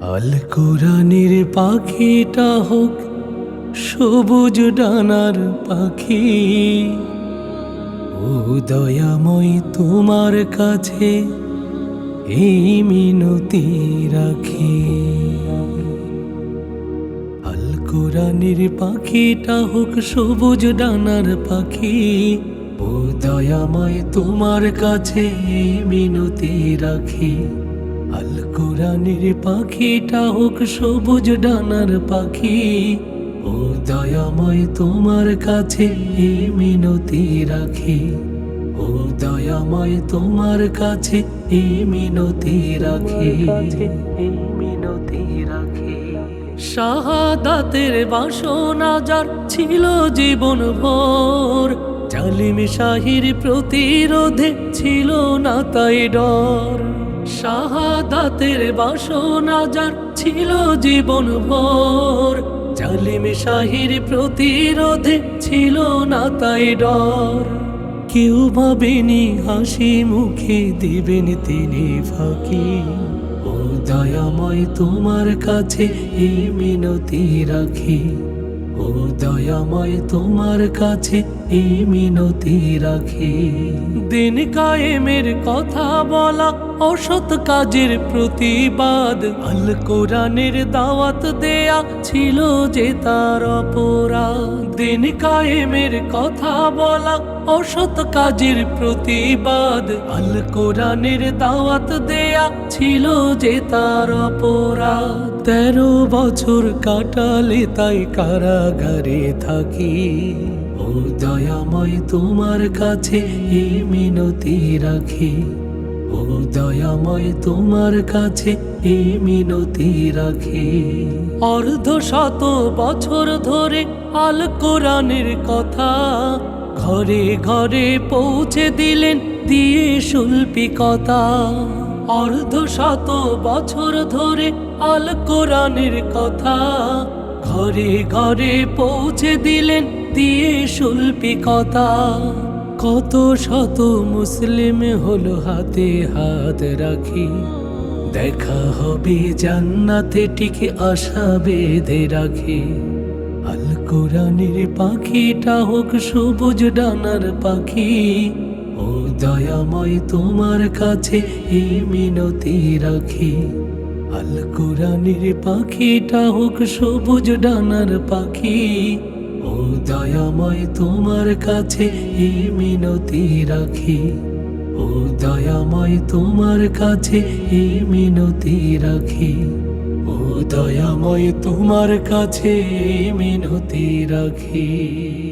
আল কোরআনের পাখিটা হোক সবুজ ডানার পাখি। ও দয়াময় তোমার কাছে এই মিনতি রাখি। আল কোরআনের পাখিটা হোক সবুজ ডানার পাখি। ও দয়াময় তোমার কাছে এই মিনতি রাখি। আল কোরআনের পাখিটা হোক সবুজ ডানার পাখি। ও দয়াময় তোমার কাছে এই মিনতি রাখি। ও দয়াময় তোমার কাছে এই মিনতি রাখি এই মিনতি রাখি। শাহাদাতের বাসনা যার ছিল জীবন ভোর, জালিম শাহির প্রতিরোধে ছিল না তাই ডর। শাহাদাতের বাসনা যার ছিল জীবন ভোর, জালিম শাহির প্রতিরোধে ছিল না তাই ডর। কেউ ভাবেনি হাসি মুখে দিবেন তিনি ফাঁকি। ও দয়াময় তোমার কাছে এই মিনতি রাখি। ও দয়াময় তোমার কাছে এই মিনতি রাখি। দিন কায়েমের কথা বলা অসৎ কাজের প্রতিবাদ। আল কোরআনের দাওয়াত দেয়া ছিল যে তার অপরাধ। দিন কায়েমের কথা বলা অসৎ কাজের প্রতিবাদ। আল কোরআনের দাওয়াত দেয়া ছিল যে তার অপরাধ। তেরো বছর কাটালে তাই কারাগারে থাকি। ও দয়াময় তোমার কাছে এই মিনতি রাখি। ও দয়াময় তোমার কাছে এই মিনতি রাখি। অর্ধ শত বছর ধরে আল কোরআনের কথা ঘরে ঘরে পৌঁছে দিলেন দিয়ে শিল্পিকতা অর্ধ শত বছর ধরে আল কোরআনের কথা। ঘরে ঘরে পৌঁছে দিলেন, দিয়ে শিল্পিকতা কত শত মুসলিম হলো হাতে হাত রাখি। দেখা হবে জান্নাতে টিকে আশা বেঁধে রাখি। আল কোরআনের পাখিটা হোক সবুজ ডানার পাখি। দয়াময় তোমার কাছে এই মিনতি রাখি। আল কোরআনের পাখিটা হোক সবুজ ডানার পাখি। ও দয়াময় তোমার কাছে এই মিনতি রাখি। ও দয়াময় তোমার কাছে এই মিনতি রাখি। ও দয়াময় তোমার কাছে এই মিনতি রাখি।